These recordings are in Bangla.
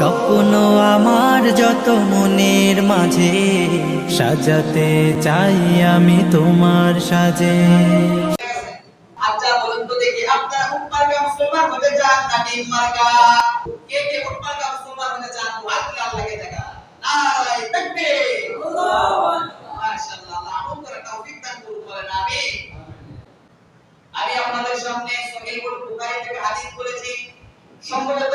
স্বপ্ন আমার যত মনের মাঝে, সাজাতে চাই আমি তোমার সাজে। আচ্ছা আমি আপনাদের সামনে থেকে সম্ভবত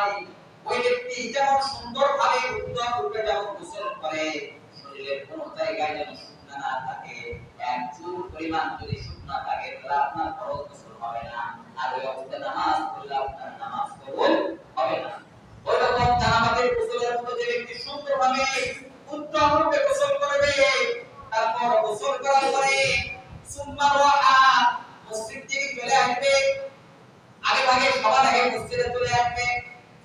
ওই যেমন সুন্দরভাবে উত্তম রূপে যেমন গোসল করে, শরীরের কোনো জায়গায় যেন শুকনা না থাকে, এক পরিমাণ যদি শুকনা থাকে, তাহলে আপনার ফরজ গোসল হবে না। আর ওই অবস্থায় নামাজ পড়লে আপনার নামাজ কবুল হবে না। ওই রকম জানাবাতের গোসলের মতো যে ব্যক্তি সুন্দরভাবে উত্তম রূপে গোসল করবে, তারপর গোসল করার পরে সুম্মা রাহা মসজিদ থেকে চলে আসবে। আগে ভাগে সবার আগে মসজিদে চলে আসবে।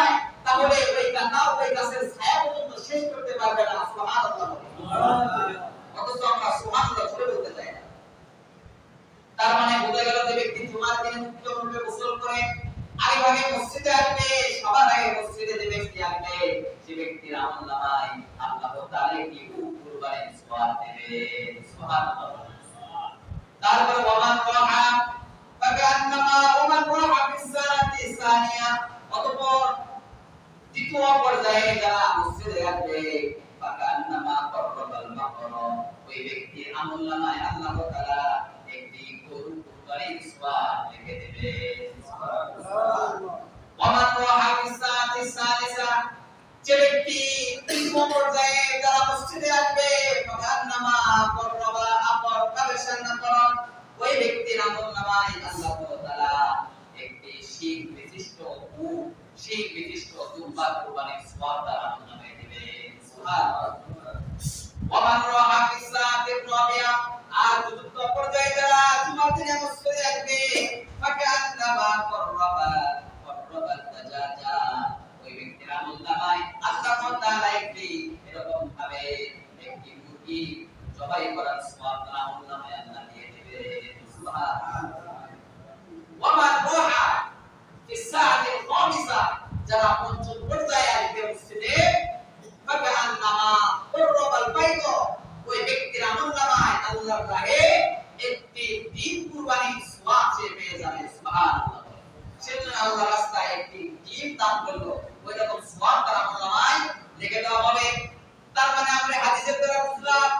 যদি তাহলে ওই কান্না ওই গাছের ছায়া পর্যন্ত শেষ করতে পারবে না, সুবহানাল্লাহ। অথচ আমরা সুবহানাল্লাহ ধরে বলতে চাই না। তার মানে বোঝা গেল যে ব্যক্তি জুমার দিনে উত্তম রূপে গোসল করে, আগে ভাগে মসজিদে আসবে, সবার আগে মসজিদে যে ব্যক্তি আসবে সে ব্যক্তির আমল নামায় আল্লাহ তাআলা কি কুরবানির সওয়াব দেবে, সুবহানাল্লাহ। তারপরে ওমান রাহা ফাকান্নামা ওমান রাহা ফিসানাতি সানিয়া, অতঃপর দ্বিতীয় পর্যায়ে যারা মসজিদে আসবে ফাকান্নামা করবাল মাকর ওই ব্যক্তির আমল নামায় আল্লাহ তাআলা একটি গরু কুরবানির সওয়াব লিখে দেবে ওমান ফিসানাতি সালিসা যে ব্যক্তি তৃতীয় পর্যায়ে যারা মসজিদে আসবে ফাকান্নামা করবা আপর কাবেশান নাকরণ ওই ব্যক্তির আমল নামায় আল্লাহ তাআলা একটি শিখ বিশিষ্ট উট শিখ বিশিষ্ট দুম্বা কুরবানির সওয়াব তার আমল নামায় দিবে সুবহানাল্লাহ ওমান রাহা ফিসানাতি রাবিয়া আর চতুর্থ পর্যায়ে যারা তোমার দিনে মসজিদে আসবে ফাকান্নামা দান করল। ওই রকম সওয়াব তার আমল নামায় লিখে দেওয়া হবে তার মানে আমরা হাদিসের দ্বারা বুঝলাম,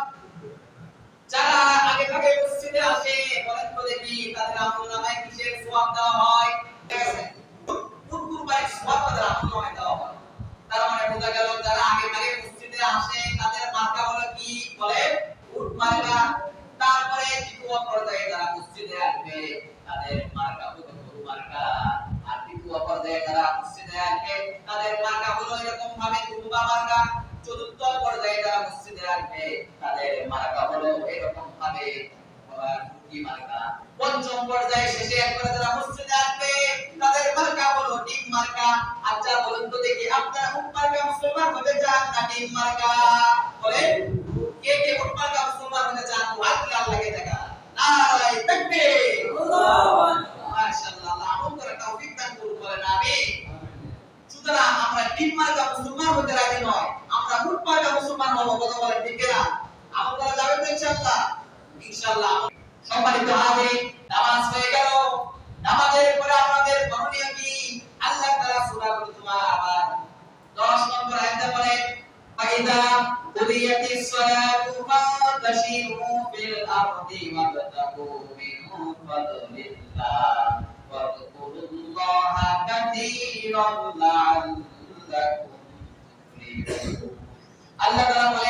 যারা আগে ভাগে মসজিদে আসে বলেন তো দেখি, তাদের আমল নামায় কিসের সওয়াব দেওয়া হয়? ঠিক আছে। কুরবানির সওয়াব তাদের আমল নামায় দেওয়া হয়। তার মানে বোঝা গেল, যারা আগে ভাগে মসজিদে আসে তাদের মার্কা হলো কি? বলে, উট মার্কা। তারপরে দ্বিতীয় পর্যায়ে যারা মসজিদে আসবে তাদের মার্কা হলো গরু মার্কা। আর তৃতীয় পর্যায়ে আসবে তাদের মার্কা হলো এরকম ভাবে দুর্বা মার্কা চতুর্থ পর্যায়ে যারা মসজিদে আসবে, তাদের মার্কা হলো এরকম ভাবে মার্কা। পঞ্চম পর্যায়ে শেষে একবারে যারা মসজিদে আসবে, তাদের মার্কা হলো ডিম মার্কা। আচ্ছা বলুন তো দেখি, আপনারা উট মার্কা মুসলমান হতে চান না ডিম মার্কা? বলেন, কে কে মার্কা ইনশাআল্লাহ। সম্মানিত হাজির নামাজ হয়ে গেল। নামাজের পরে আমাদের করণীয় কি? আল্লাহ তাআলা তোমার আবার 10 নম্বর আয়াতে বলেন, ফাইদা সালাতু আরদি ফাদলিল্লাহ আল্লাহ তাআলা বলেন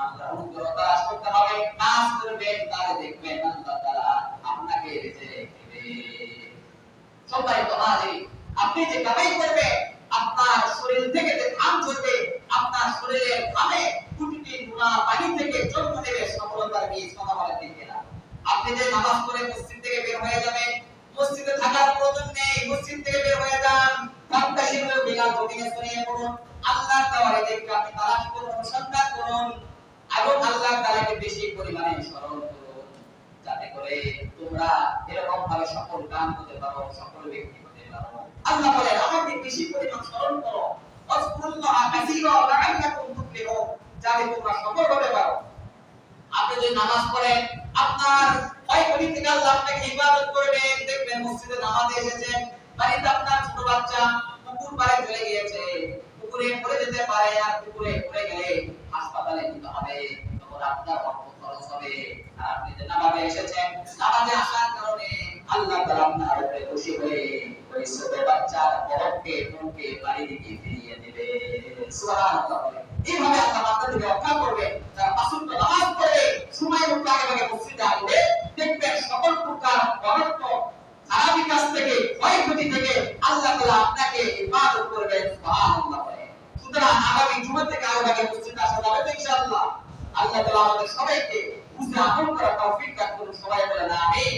এবং আল্লাহ অনুগ্রহ তালাশ করতে হবে। কাজ করবেন, তাহলে দেখবেন আল্লাহ তাআলা আপনাকে রিজিক দিবে সম্মানিত হাজির আপনি যে কামাই করবেন, আপনার শরীর থেকে যে ঘাম ঝরবে, আপনার শরীরের ঘামে প্রতিটি গুণা পানি থেকে জন্ম নেবে, সফলতার বীজ কথা বলে ঠিক কিনা? আপনি যে নামাজ পড়ে মসজিদ থেকে বের হয়ে যাবেন, মসজিদে থাকার প্রয়োজন নেই, মসজিদ থেকে বের হয়ে যান ফান্তাশিরু বিলা জমিনে ছড়িয়ে পড়ুন। আল্লাহ তাআলা দেখে আপনি তালাশ করুন সন্ধান করুন। এবং আল্লাহ তাআলাকে বেশি পরিমাণে স্মরণ করুন যাতে করে তোমরা এরকম ভাবে সফল কাম হতে পারো, সফল ব্যক্তি হতে পারো। আল্লাহ বলেন, আমাকে বেশি পরিমাণ স্মরণ করো। নামাজ আপনার বাড়িতে আপনার ছোট বাচ্চা পুকুর পাড়ে চলে গিয়েছে। পুকুরে পড়ে যেতে পারে আর পুকুরে পড়ে গেলে নামাজে আসার কারণে আল্লাহ তাআলা আপনার উপরে খুশি হয়ে ওই ছোট বাচ্চার বরফকে মনকে বাড়ি দিকে ফিরিয়ে দেবে। এইভাবে আল্লাহ বান্দাদেরকে রক্ষা করবে যারা পাঁচওয়াক্ত নামাজ পড়ে সময় মতো আগে আগে মসজিদে আসবে, দেখবেন সকল প্রকার অনর্থ খারাপি কাজ থেকে, ক্ষয়ক্ষতি থেকে আল্লাহ তাআলা আপনাকে ইবাদত করবেন সুবহানাল্লাহ সুতরাং আগামী জুমা থেকে আরও আগে মসজিদে আসা যাবে ইনশাআল্লাহ। আল্লাহ তাআলা আমাদের সবাইকে বুঝে আমল করার তৌফিক দান করুন সবাই বলেন আমিন।